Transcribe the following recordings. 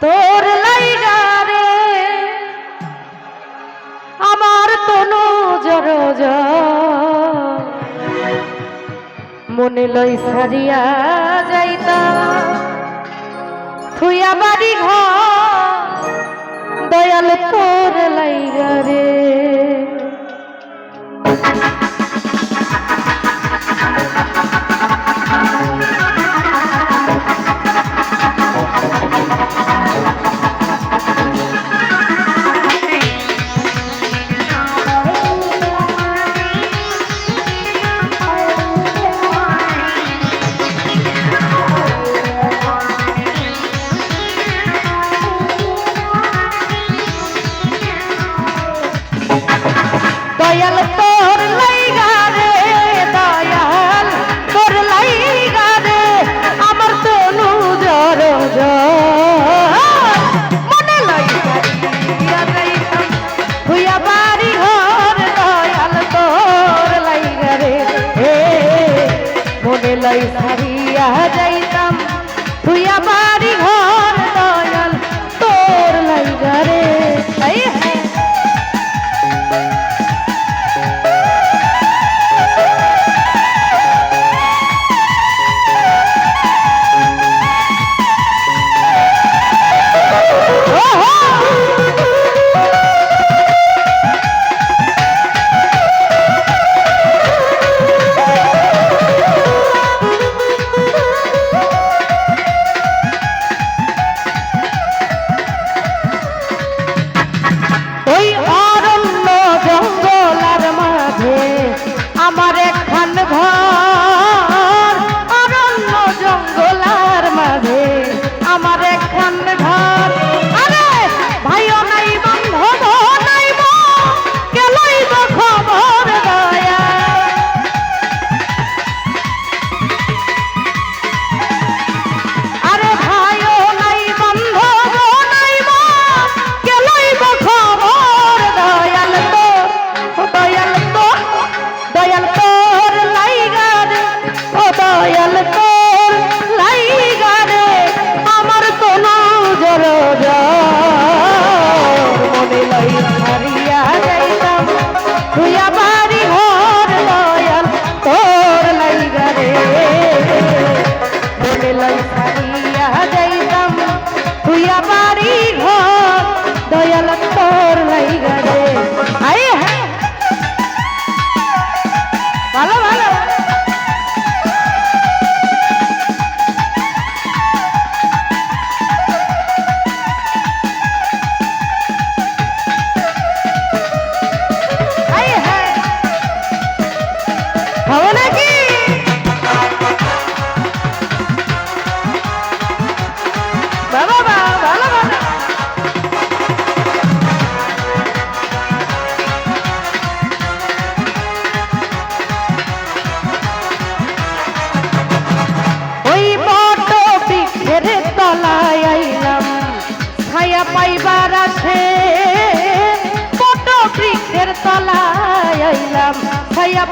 তোর লাইগা রে। আমার তনু জর মনে লই সারিয়া যাইতা। থুইয়া বাড়ি ঘর। দয়াল তোর লাইগা রে।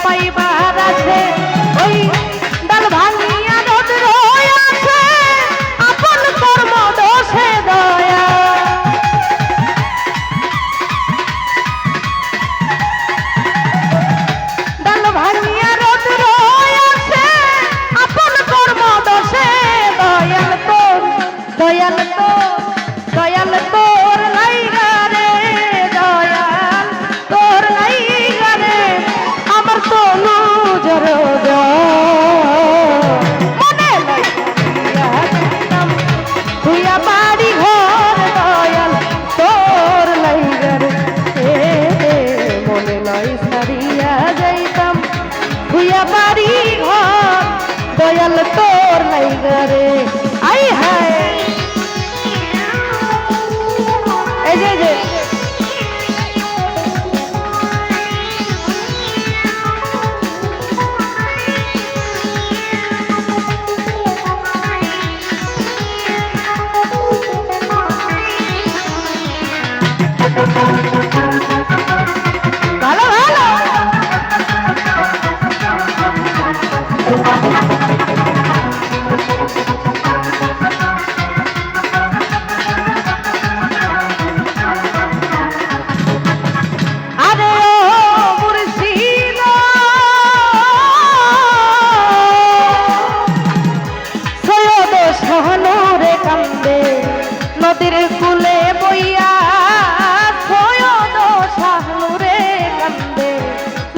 পাইবার আছে। ওই তোর লাইগা রে।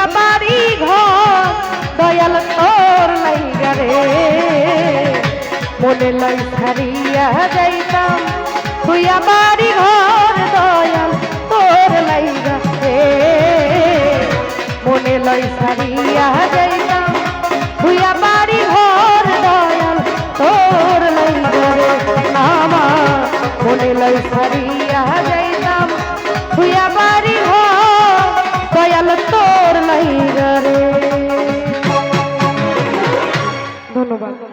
ভাঙ্গা বাড়ি ঘর, দয়াল তোর লাইগা রে। মনে লাই ছাড়িয়া যাইতাম, তুই বাড়ি ঘর, দয়াল তোর লাইগা রে। মনে লাই ছাড়িয়া যাইতাম, তুই বাড়ি ঘর, দয়াল তোর লাইগা রে। আমার মনে লাই ছাড়িয়া যাইতাম, তুই বাড়ি ধন্যবাদ।